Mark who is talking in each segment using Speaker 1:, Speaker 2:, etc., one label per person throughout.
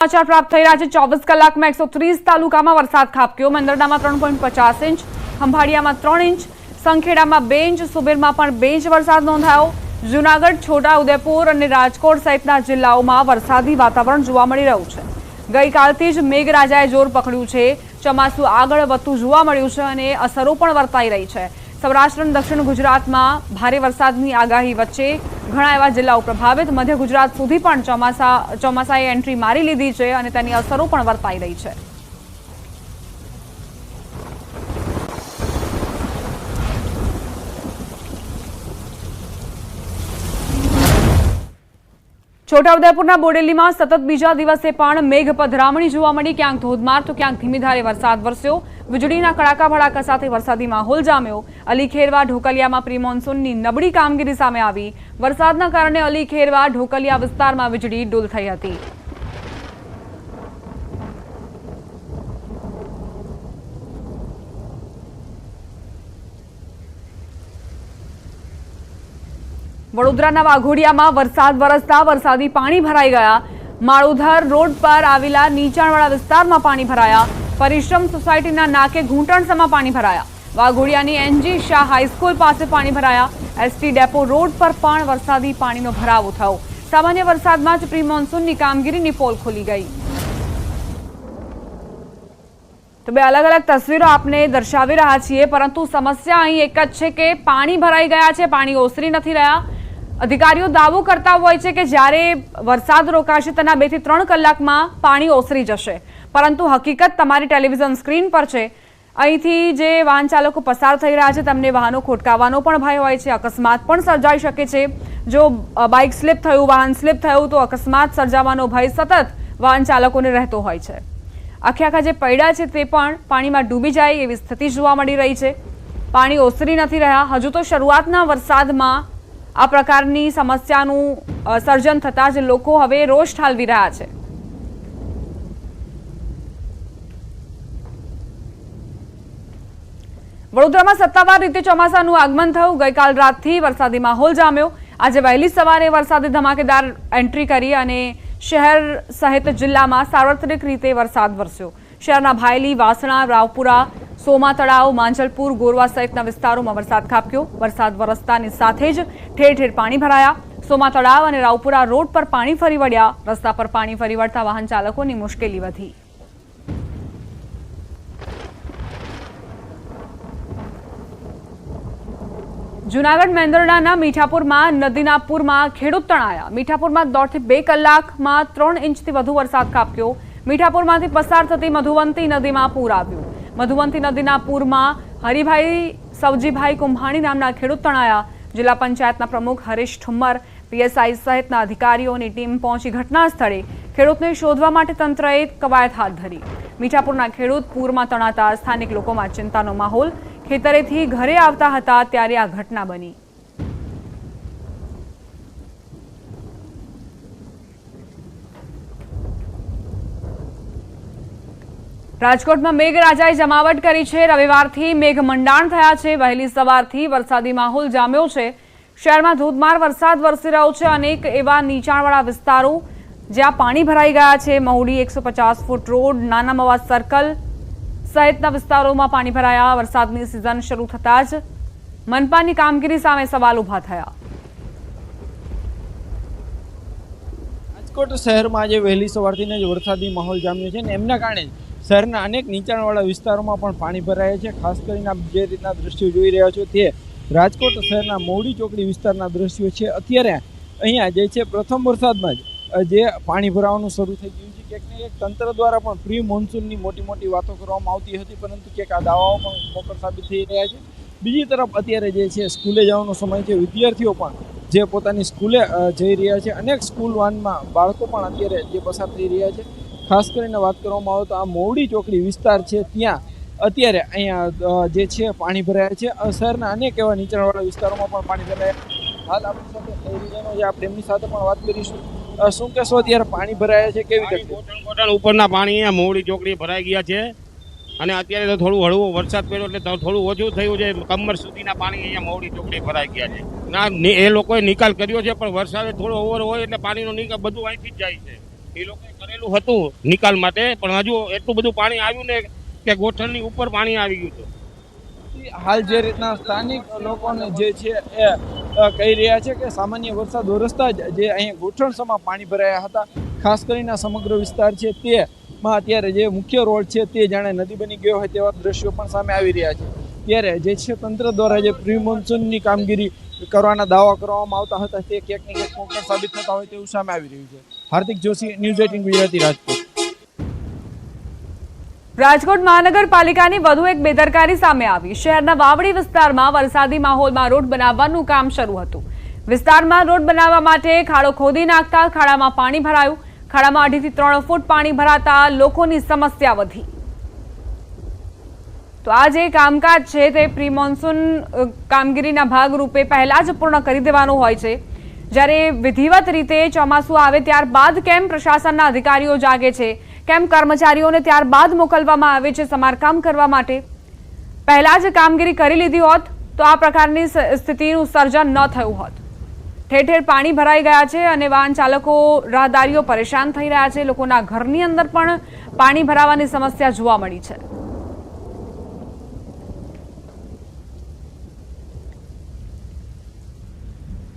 Speaker 1: સમાચાર પ્રાપ્ત થઈ રહ્યા છે. ચોવીસ કલાકમાં એકસો ત્રીસ તાલુકામાં વરસાદ ખાબક્યો. મંદરડામાં ત્રણ પોઈન્ટ પચાસ ઇંચ, ખંભાળિયામાં ત્રણ ઇંચ, સંખેડામાં બે ઇંચ, સુબીરમાં પણ બે ઇંચ વરસાદ નોંધાયો. જૂનાગઢ, છોટા ઉદેપુર અને રાજકોટ સહિતના જિલ્લાઓમાં વરસાદી વાતાવરણ જોવા મળી રહ્યું છે. ગઈકાલથી જ મેઘરાજાએ જોર પકડ્યું છે. ચોમાસું આગળ વધતું જોવા મળ્યું છે અને અસરો પણ વર્તાઈ રહી છે. સૌરાષ્ટ્ર અને દક્ષિણ ગુજરાતમાં ભારે વરસાદની આગાહી વચ્ચે ઘણા એવા જિલ્લાઓ પ્રભાવિત. મધ્ય ગુજરાત સુધી પણ ચોમાસા ચોમાસાએ એન્ટ્રી મારી લીધી છે અને તેની અસરો પણ વર્તાઈ રહી છે. છોટાઉદેપુરના બોડેલીમાં સતત બીજા દિવસે પણ મેઘ પધરામણી જોવા મળી. ક્યાંક ધોધમાર તો ક્યાંક ધીમીધારે વરસાદ વરસ્યો. વીજળીના કડાકા ભડાકા સાથે વરસાદી માહોલ જામ્યો. અલીખેરવા, ઢોકલિયામાં પ્રી મોન્સૂનની નબળી કામગીરી સામે આવી. વરસાદના કારણે અલીખેરવા, ઢોકલિયા વિસ્તારમાં વીજળી ડૂલ થઈ હતી. વડોદરાના વાઘોડિયામાં વરસાદ વરસતા વરસાદી પાણી ભરાઈ ગયા. માળુધર રોડ પર આવેલા નીચાણવાળા વિસ્તારમાં પાણી ભરાયા. પરિશ્રમ સોસાયટીના નાકે ઘૂંટણસમાં પાણી ભરાયા. વાઘોડિયાની એનજી શાહ હાઈસ્કૂલ પાસે પાણી ભરાયા. એસટી ડેપો રોડ પર પણ વરસાદી પાણીનો ભરાવો થયો. સામાન્ય વરસાદમાં જ પ્રી મોન્સૂનની કામગીરીની પોલ ખુલી ગઈ. તો બે અલગ અલગ તસવીરો આપને દર્શાવી રહ્યા છીએ, પરંતુ સમસ્યા અહીં એક જ છે કે પાણી ભરાઈ ગયા છે, પાણી ઓસરી નથી રહ્યા. અધિકારીઓ દાવો કરતા હોય છે કે જ્યારે વરસાદ રોકાશે તેના બેથી ત્રણ કલાકમાં પાણી ઓસરી જશે. પરંતુ હકીકત તમારી ટેલિવિઝન સ્ક્રીન પર છે. અહીંથી જે વાહન ચાલકો પસાર થઈ રહ્યા છે, તેમને વાહનો ખોટકાવાનો પણ ભય હોય છે, અકસ્માત પણ સર્જાઈ શકે છે. જો બાઇક સ્લીપ થયું, વાહન સ્લીપ થયું, તો અકસ્માત સર્જાવાનો ભય સતત વાહન ચાલકોને રહેતો હોય છે. આખે આખા જે પૈડા છે તે પણ પાણીમાં ડૂબી જાય એવી સ્થિતિ જોવા મળી રહી છે. પાણી ઓસરી નથી રહ્યા. હજુ તો શરૂઆતના વરસાદમાં આ પ્રકારની સમસ્યાનું સર્જન થતાં જ લોકો હવે રોષ ઠાલવી રહ્યા છે. વડોદરામાં સત્તાવાર રીતે ચોમાસાનું આગમન થયું. ગઈકાલ રાતથી વરસાદી માહોલ જામ્યો. આજે વહેલી સવારે વરસાદી ધમાકેદાર એન્ટ્રી કરી અને શહેર સહિત જિલ્લામાં સાર્વત્રિક રીતે વરસાદ વરસ્યો. શહેરના ભાયલી, વાસણા, રાવપુરા સોમા તળાવ, માંજલપુર, ગોરવા સહિતના વિસ્તારોમાં વરસાદ ખાબક્યો. વરસાદ વરસતાની સાથે જ ઠેર ઠેર પાણી ભરાયા. સોમા તળાવ અને રાવપુરા રોડ પર પાણી ફરી વળ્યા. રસ્તા પર પાણી ફરી વળતા વાહન ચાલકોની મુશ્કેલી વધી. જુનાગઢ મેંદરડાના મીઠાપુરમાં, નદીના પૂરમાં ખેડૂત તણાયા. મીઠાપુરમાં દોઢથી બે કલાકમાં ત્રણ ઇંચથી વધુ વરસાદ ખાબક્યો. મીઠાપુરમાંથી પસાર થતી મધુવંતી નદીમાં પૂર આવ્યું. મધુવંતી નદીના પૂરમાં હરિભાઈ સવજીભાઈ કુંભાણી નામના ખેડૂત તણાયા. જિલ્લા પંચાયતના પ્રમુખ હરીશ ઠુમ્મર, પીએસઆઈ સહિતના અધિકારીઓની ટીમ પહોંચી ઘટના સ્થળે. ખેડૂતને શોધવા માટે તંત્રએ કવાયત હાથ ધરી. મીઠાપુરના ખેડૂત પૂરમાં તણાતા સ્થાનિક લોકોમાં ચિંતાનો માહોલ. ખેતરેથી ઘરે આવતા હતા ત્યારે આ ઘટના બની. રાજકોટમાં મેઘરાજાએ જમાવટ કરી છે. રવિવારથી મેઘ મંડાણ થયા છે. વહેલી સવારથી વરસાદી માહોલ જામ્યો છે. શહેરમાં ધોધમાર વરસાદ વરસી રહ્યો છે. અનેક એવા નીચાણવાળા વિસ્તારો જ્યાં પાણી ભરાઈ ગયા છે. મહુડી એકસો ફૂટ રોડ, નાના મવા સર્કલ સહિતના વિસ્તારોમાં પાણી ભરાયા. વરસાદની સિઝન શરૂ થતાં જ મનપાની કામગીરી સામે સવાલ ઊભા થયા.
Speaker 2: રાજકોટ શહેરમાં આજે વહેલી સવારથી જ વરસાદી માહોલ જામ્યો છે ને એમના કારણે શહેરના અનેક નીચાણવાળા વિસ્તારોમાં પણ પાણી ભરાયા છે. ખાસ કરીને આપ જે રીતના દ્રશ્યો જોઈ રહ્યા છો તે રાજકોટ શહેરના મોવડી ચોકડી વિસ્તારના દ્રશ્યો છે. અત્યારે અહીંયા જે છે પ્રથમ વરસાદમાં જ જે પાણી ભરાવાનું શરૂ થઈ ગયું છે. ક્યાંક ને એક તંત્ર દ્વારા પણ પ્રી મોન્સૂનની મોટી મોટી વાતો કરવામાં આવતી હતી, પરંતુ ક્યાંક આ દાવાઓ પણ મોકર સાબિત થઈ રહ્યા છે. બીજી તરફ અત્યારે જે છે સ્કૂલે જવાનો સમય છે. વિદ્યાર્થીઓ પણ જે પોતાની સ્કૂલે જઈ રહ્યા છે. અનેક સ્કૂલ વાનમાં બાળકો પણ અત્યારે જે પસાર થઈ રહ્યા છે. ખાસ કરીને વાત કરવામાં આવે તો આ મોવડી ચોકડી વિસ્તાર છે ત્યાં. અત્યારે અહીંયા જે છે, પાણી ભરાયા છે. શહેરના અનેક એવા નીચાણવાળા વિસ્તારોમાં પણ પાણી ભરાયા હાલ આપણી સાથે શહેરીજનો છે. આપણે એમની સાથે પણ વાત કરીશું. શું કહેશો અત્યારે પાણી ભરાયા છે કેવી રીતે?
Speaker 3: કોટણ ઉપરના પાણી મોવડી ચોકડી ભરાઈ ગયા છે. અને અત્યારે તો થોડું હળવો વરસાદ પડ્યો એટલે થોડું ઓછું થયું છે. કમર સુધીના પાણી અહીંયા મોવડી ચોકડી ભરાઈ ગયા છે. ના એ લોકોએ નિકાલ કર્યો છે, પણ વરસાદ થોડો ઓવર હોય એટલે પાણીનો નિકાલ બધું અહીંથી જ જાય છે. એ લોકોએ કરેલું હતું નિકાલ માટે, પણ હજુ એટલું બધું પાણી આવ્યું ને કે ગોઠણની ઉપર પાણી આવી ગયું હતું.
Speaker 2: હાલ જે રીતના સ્થાનિક લોકોને જે છે એ કહી રહ્યા છે કે સામાન્ય વરસાદ વરસતા જ જે અહીંયા સમા પાણી ભરાયા હતા, ખાસ કરીને સમગ્ર વિસ્તાર છે તેમાં અત્યારે જે મુખ્ય રોડ છે તે જાણે નદી બની ગયો હોય તેવા દ્રશ્યો પણ સામે આવી રહ્યા છે. ત્યારે જે છે તંત્ર દ્વારા જે પ્રી મોન્સૂનની કામગીરી કરવાના દાવા કરવામાં આવતા હતા તે ક્યાંક ને ક્યાંક સાબિત થતા હોય તેવું સામે આવી રહ્યું છે. Hardik Joshi, news eighteen Gujarati Rajkot.
Speaker 1: Rajkot મહાનગરપાલિકાની વધુ એક બેદરકારી સામે આવી. શહેરના વાવડી વિસ્તારમાં વરસાદી માહોલમાં રોડ બનાવવાનું કામ શરૂ હતું. વિસ્તારમાં રોડ બનાવવા માટે ખાડો ખોદી નાખતા ખાડામાં પાણી ભરાયું. ખાડામાં અઢીથી ત્રણ ફૂટ પાણી ભરાતા લોકોની સમસ્યા વધી. તો આ જે કામકાજ છે તે પ્રી મોન્સૂન કામગીરીના ભાગરૂપે પહેલા જ પૂર્ણ કરી દેવાનું હોય છે. જ્યારે વિધિવત રીતે ચોમાસું આવે ત્યારબાદ કેમ પ્રશાસનના અધિકારીઓ જાગે છે? કેમ કર્મચારીઓને ત્યારબાદ મોકલવામાં આવે છે સમારકામ કરવા માટે? પહેલા જ કામગીરી કરી લીધી હોત તો આ પ્રકારની સ્થિતિનું સર્જન ન થયું હોત. ઠેર ઠેર પાણી ભરાઈ ગયા છે અને વાહન ચાલકો રાહદારીઓ પરેશાન થઈ રહ્યા છે. લોકોના ઘરની અંદર પણ પાણી ભરાવાની સમસ્યા જોવા મળી છે.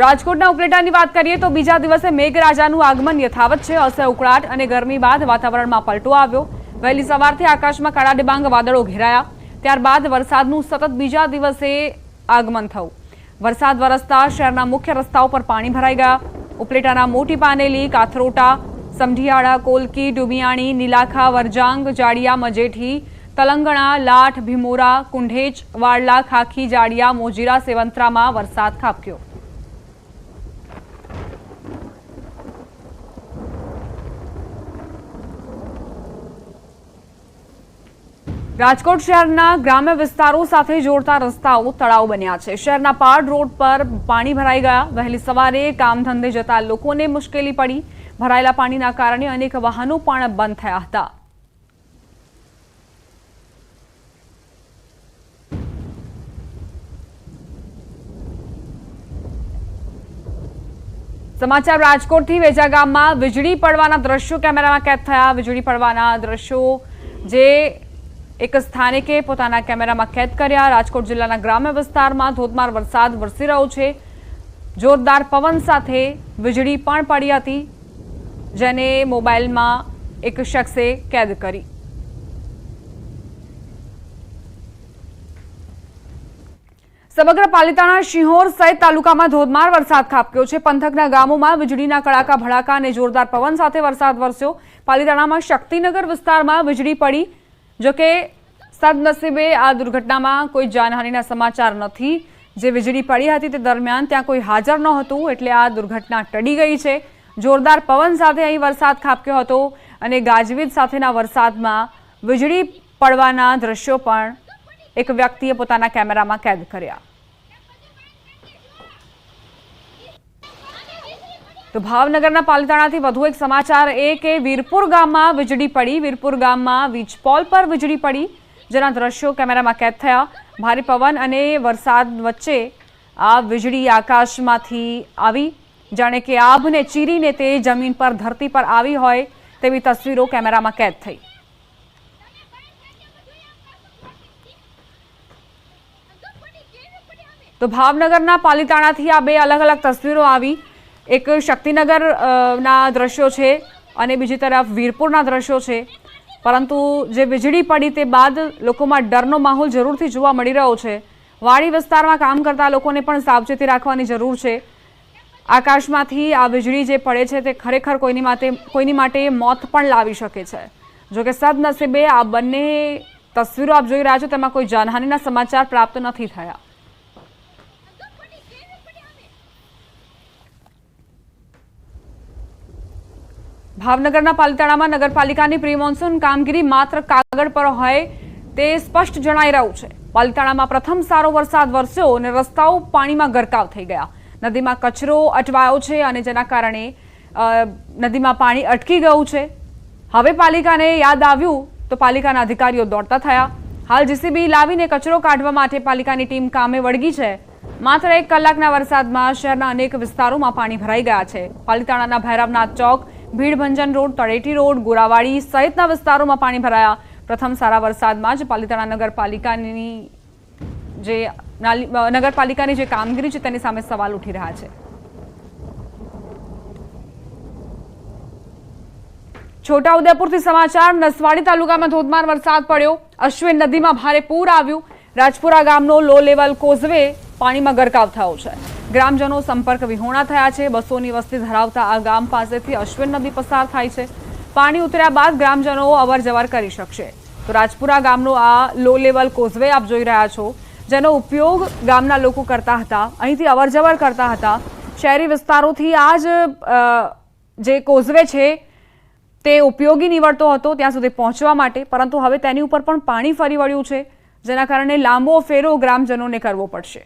Speaker 1: રાજકોટના ઉપલેટાની વાત કરીએ તો બીજા દિવસે મેઘરાજાનું આગમન યથાવત છે. અસહ્ય ઉકળાટ અને ગરમી બાદ વાતાવરણમાં પલટો આવ્યો. વહેલી સવારથી આકાશમાં કાળા ડિબાંગ વાદળો ઘેરાયા. ત્યારબાદ વરસાદનું સતત બીજા દિવસે આગમન થયું. વરસાદ વરસતા શહેરના મુખ્ય રસ્તાઓ પર પાણી ભરાઈ ગયા. ઉપલેટાના મોટી પાનેલી, કાથરોટા, સમઢિયાળા, કોલકી, ડુમિયાણી, નીલાખા, વરજાંગ, જાડિયા, મજેઠી, તલંગણા લાઠ ભીમોરા કુંઢેચ વાડલા, ખાખી, જાડિયા, મોજીરા, સેવંત્રામાં વરસાદ ખાબક્યો. રાજકોટ શહેરના ગ્રામ્ય વિસ્તારો સાથે જોડતા રસ્તાઓ તળાવ બન્યા છે. શહેરના પાડ રોડ પર પાણી ભરાઈ ગયા. વહેલી સવારે કામ ધંધે જતા લોકોને મુશ્કેલી પડી. ભરાયેલા પાણીના કારણે અનેક વાહનો પણ બંધ થયા હતા. સમાચાર રાજકોટથી. વેજા ગામમાં વીજળી પડવાના દ્રશ્યો કેમેરામાં કેદ થયા. વીજળી પડવાના દ્રશ્યો જે એક સ્થાનિકે પોતાના કેમેરામાં કેદ કર્યા. રાજકોટ જિલ્લાના ગ્રામ્ય વિસ્તારમાં ધોધમાર વરસાદ વરસી રહ્યો છે. જોરદાર પવન સાથે વીજળી પણ પડી હતી, જેને મોબાઈલમાં એક શખ્સે કેદ કરી. સમગ્ર પાલિતાણા શિહોર સહિત તાલુકામાં ધોધમાર વરસાદ ખાબક્યો છે. પંથકના ગામોમાં વીજળીના કડાકા ભડાકા અને જોરદાર પવન સાથે વરસાદ વરસ્યો. પાલિતાણામાં શક્તિનગર વિસ્તારમાં વીજળી પડી. જોકે સદનસીબે આ દુર્ઘટનામાં કોઈ જાનહાનિના સમાચાર નથી. જે વીજળી પડી હતી તે દરમિયાન ત્યાં કોઈ હાજર ન હતું એટલે આ દુર્ઘટના ટળી ગઈ છે. જોરદાર પવન સાથે અહીં વરસાદ ખાબક્યો હતો અને ગાજવીજ સાથેના વરસાદમાં વીજળી પડવાના દ્રશ્યો પણ એક વ્યક્તિએ પોતાના કેમેરામાં કેદ કર્યા. તો ભાવનગરના પાલિતાણાથી વધુ એક સમાચાર એ કે વીરપુર ગામમાં વીજળી પડી. વીરપુર ગામમાં વીજપોલ પર વીજળી પડી, જેના દ્રશ્યો કેમેરામાં કેદ થયા. ભારે પવન અને વરસાદ વચ્ચે આ વીજળી આકાશમાંથી આવી. જાણે કે આભને ચીરીને તે જમીન પર, ધરતી પર આવી હોય તેવી તસવીરો કેમેરામાં કેદ થઈ. તો ભાવનગરના પાલિતાણાથી આ બે અલગ અલગ તસવીરો આવી. એક શક્તિનગર ના દ્રશ્યો છે અને બીજી તરફ વીરપુરના દ્રશ્યો છે. પરંતુ જે વીજળી પડી તે બાદ લોકોમાં ડરનો માહોલ જરૂરથી જોવા મળી રહ્યો છે. વાડી વિસ્તારમાં કામ કરતા લોકોને પણ સાવચેતી રાખવાની જરૂર છે. આકાશમાંથી આ વીજળી જે પડે છે તે ખરેખર કોઈની માટે કોઈની માટે મોત પણ લાવી શકે છે. જોકે સદનસીબે આ બંને તસવીરો આપ જોઈ રહ્યા છો તેમાં કોઈ જાનહાનિના સમાચાર પ્રાપ્ત નથી થયા. ભાવનગરના પાલિતાણામાં નગરપાલિકાની પ્રી મોન્સૂન કામગીરી માત્ર કાગળ પર હોય તે સ્પષ્ટ જણાઈ રહ્યું છે. પાલિતાણામાં પ્રથમ સારો વરસાદ વરસ્યો અને રસ્તાઓ પાણીમાં ગરકાવ થઈ ગયા. નદીમાં કચરો અટવાયો છે અને જેના કારણે નદીમાં પાણી અટકી ગયું છે. હવે પાલિકાને યાદ આવ્યું તો પાલિકાના અધિકારીઓ દોડતા થયા. હાલ જીસીબી લાવીને કચરો કાઢવા માટે પાલિકાની ટીમ કામે વળગી છે. માત્ર એક કલાકના વરસાદમાં શહેરના અનેક વિસ્તારોમાં પાણી ભરાઈ ગયા છે. પાલિતાણાના ભૈરવનાથ ચોક ભીડભંજન રોડ, તળેટી રોડ, ગોરાવાડી સહિતના વિસ્તારોમાં પાણી ભરાયા. પ્રથમ સારા વરસાદમાં જ પાલિતાણા નગરપાલિકાની જે નગરપાલિકાની જે કામગીરી છે તેની સામે સવાલ ઉઠી રહ્યા છે. છોટાઉદેપુરથી સમાચાર, નસવાડી તાલુકામાં ધોધમાર વરસાદ પડ્યો. અશ્વિન નદીમાં ભારે પૂર આવ્યું. રાજપુરા ગામનો લો લેવલ કોઝવે પાણીમાં ગરકાવ થયો છે. ગ્રામજનો સંપર્ક વિહોણા થયા છે. બસોની વસ્તી ધરાવતા આ ગામ પાસેથી અશ્વિન નદી પસાર થાય છે. પાણી ઉતર્યા બાદ ગ્રામજનો અવર જવર કરી શકશે. તો રાજપુરા ગામનો આ લો લેવલ કોઝવે આપ જોઈ રહ્યા છો, જેનો ઉપયોગ ગામના લોકો કરતા હતા, અહીંથી અવર જવર કરતા હતા. શહેરી વિસ્તારોથી આ જ જે કોઝવે છે, તે ઉપયોગી નીવડતો હતો ત્યાં સુધી પહોંચવા માટે, પરંતુ હવે તેની ઉપર પણ પાણી ફરી વળ્યું છે, જેના કારણે લાંબો ફેરો ગ્રામજનોને કરવો પડશે.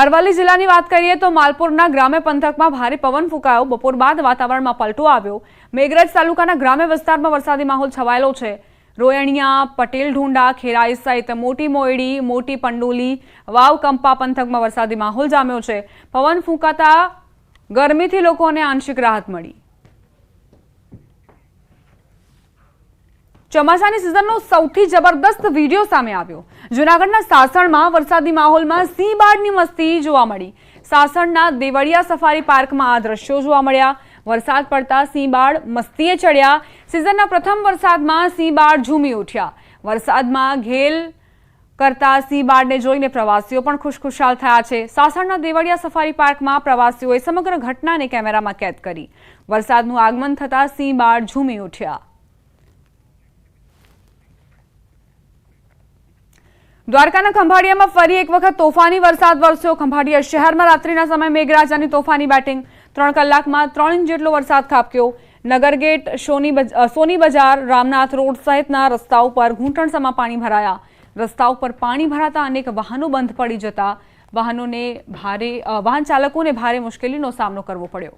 Speaker 1: અરવલ્લી જિલ્લાની વાત કરીએ તો માલપુરના ગ્રામ્ય પંથકમાં ભારે પવન ફૂંકાયો. બપોર બાદ વાતાવરણમાં પલટો આવ્યો. મેઘરજ તાલુકાના ગ્રામ્ય વિસ્તારમાં વરસાદી માહોલ છવાયેલો છે. રોયણિયા, પટેલ ઢુંડા, ખેરાઈ સહિત મોટી મોયડી, મોટી પંડોલી, વાવ કંપા પંથકમાં વરસાદી માહોલ જામ્યો છે. પવન ફૂંકાતા ગરમીથી લોકોને આંશિક રાહત મળી. ચોમાસાની સિઝનનો સૌથી જબરદસ્ત વીડિયો સામે આવ્યો. જૂનાગઢના સાસણમાં વરસાદી માહોલમાં સિંહ બાળની મસ્તી જોવા મળી. સાસણના દેવળિયા સફારી પાર્કમાં આ દ્રશ્યો જોવા મળ્યા. વરસાદ પડતા સિંહ બાળ મસ્તીએ ચડ્યા. સિઝનના પ્રથમ વરસાદમાં સિંહ બાળ ઝૂમી ઉઠ્યા. વરસાદમાં ઘેલ કરતા સિંહ બાળને જોઈને પ્રવાસીઓ પણ ખુશખુશાલ થયા છે. સાસણના દેવળિયા સફારી પાર્કમાં પ્રવાસીઓએ સમગ્ર ઘટનાને કેમેરામાં કેદ કરી. વરસાદનું આગમન થતાં સિંહ બાળ ઝૂમી ઉઠ્યા. દ્વારકાના ખંભાળિયામાં ફરી એક વખત તોફાની વરસાદ વરસ્યો. ખંભાળિયા શહેરમાં રાત્રિના સમયે મેઘરાજાની તોફાની બેટિંગ. ત્રણ કલાકમાં ત્રણ ઇંચ જેટલો વરસાદ ખાબક્યો. નગરગેટ સોની સોની બજાર, રામનાથ રોડ સહિતના રસ્તા ઉપર ઘૂંટણસમાં પાણી ભરાયા. રસ્તા ઉપર પાણી ભરાતા અનેક વાહનો બંધ પડી જતા. વાહનોને ભારે વાહન ચાલકોને ભારે મુશ્કેલીનો સામનો કરવો પડ્યો.